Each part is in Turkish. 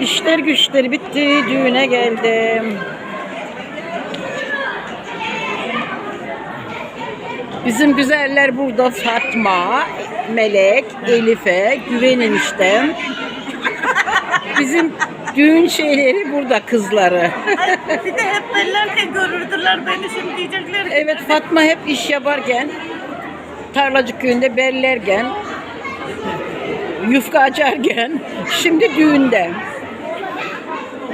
İşler güçleri bitti, düğüne geldim. Bizim güzeller burada Fatma, Melek, Elife, Güven eniştem. Bizim düğün şeyleri burada kızları. Bir de hep bellerken görürdüler beni şimdi diyecekler ki Evet Fatma hep iş yaparken, tarlacık köyünde bellerken, yufka açarken, şimdi düğünde.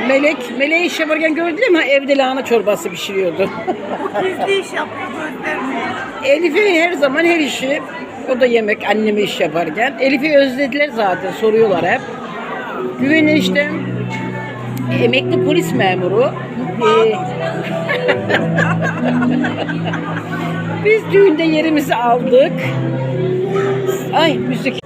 Melek, Melek iş yaparken gördün mü evde lahana çorbası pişiriyordu. gizli iş yaptı gözlerini. Elif'e her zaman her işi, o da yemek anneme iş yaparken. Elif'i özlediler zaten soruyorlar hep. Güven işte emekli polis memuru. Ee, Biz düğünde yerimizi aldık. Ay müzik.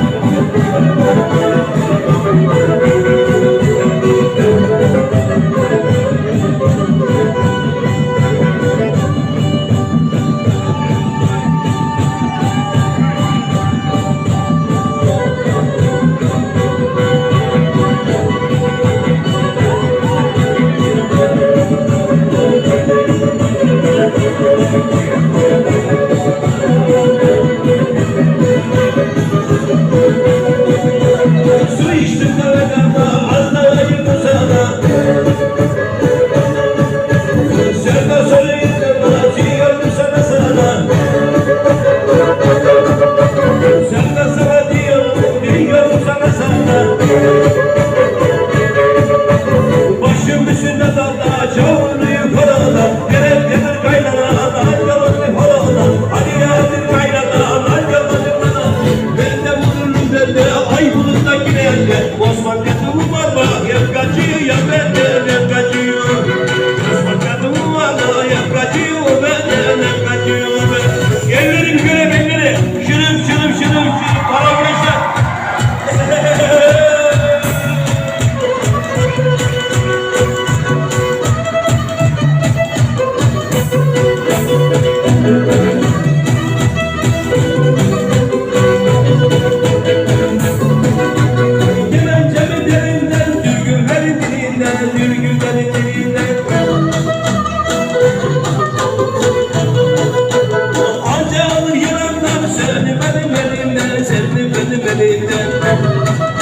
Dia, in the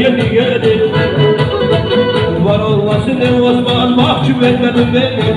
Yeni yeni Var olmasın ne Osman Mahcup etmedin beni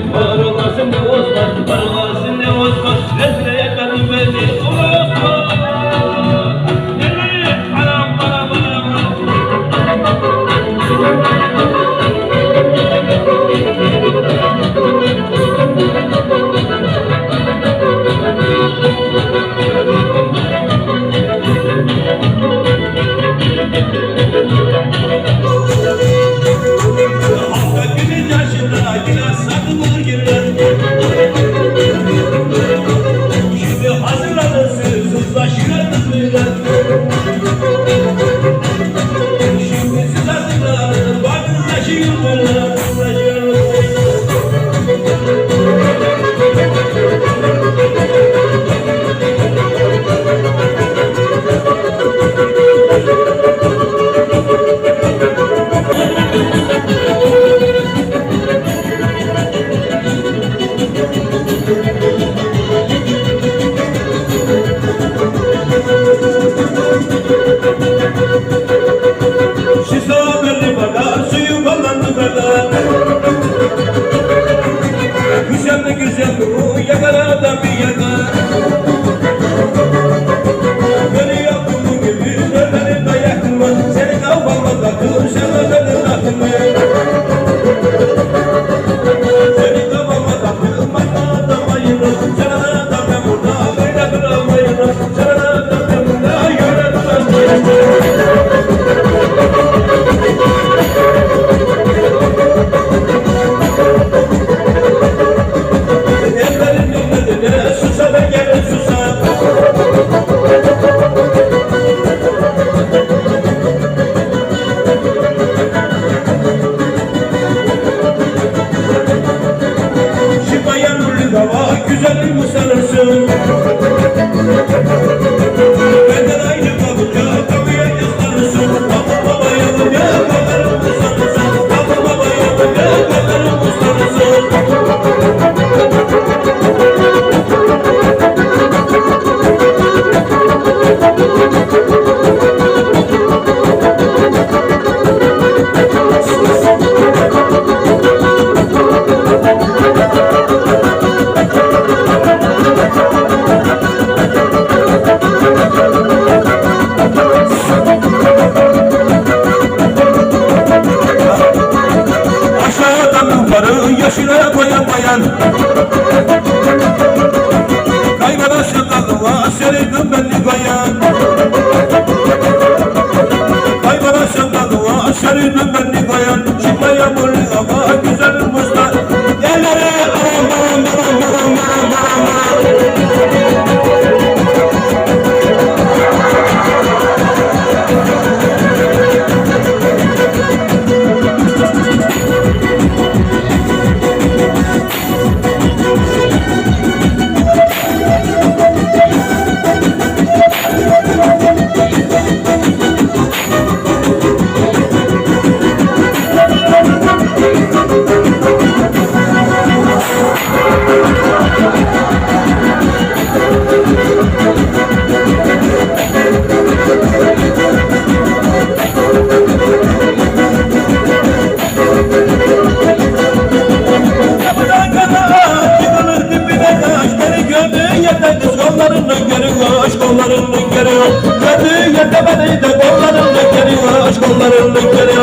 Mariana.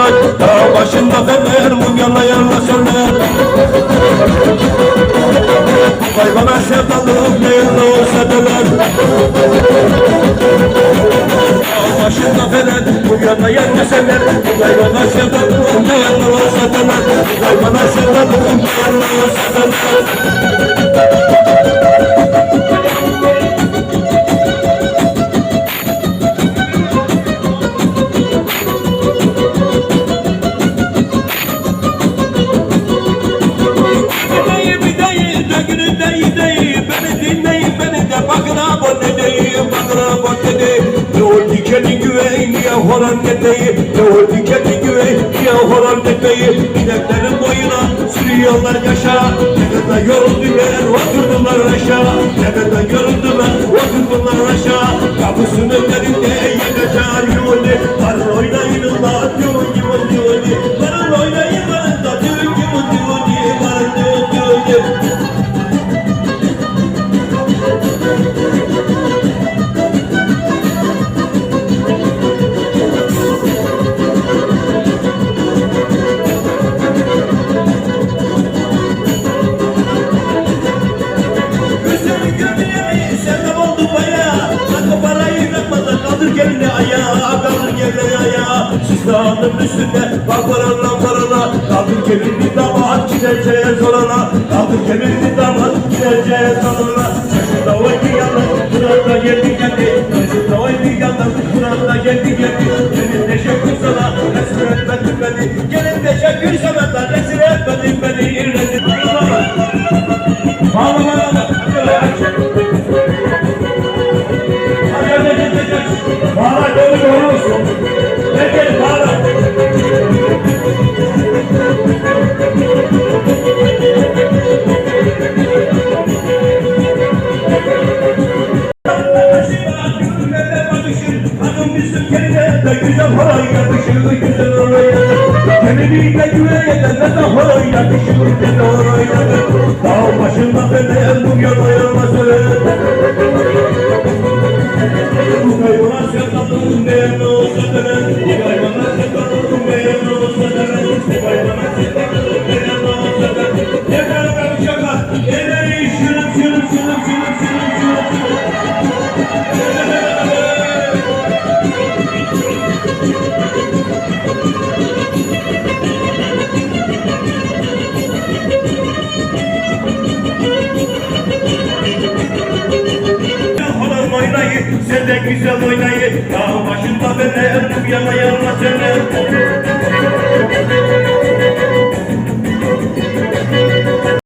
vay Dağ başında fener mum yalla yalla söner Vay bana sevdalım ne yalla olsa döner Dağ başında fener mum yalla yalla söner Vay horon tepeyi Ne oldu güveyi Ne horon tepeyi Gideklerin boyuna sürüyorlar yaşa. Ne kadar yoruldu yer oturdular aşağı. Ne kadar yoruldular oturdular aşağı. Kapısının önlerinde yine çağırıyor Karın oynayın Allah dağının üstünde. Lamparana lamparana Kaldır kemirdi damat gideceğiz orana Kaldır kemirdi damat gideceğiz orana Çakırda oydu yandan Kuranda geldi geldi. Çakırda oydu yandan Kuranda geldi geldi. Every subway night.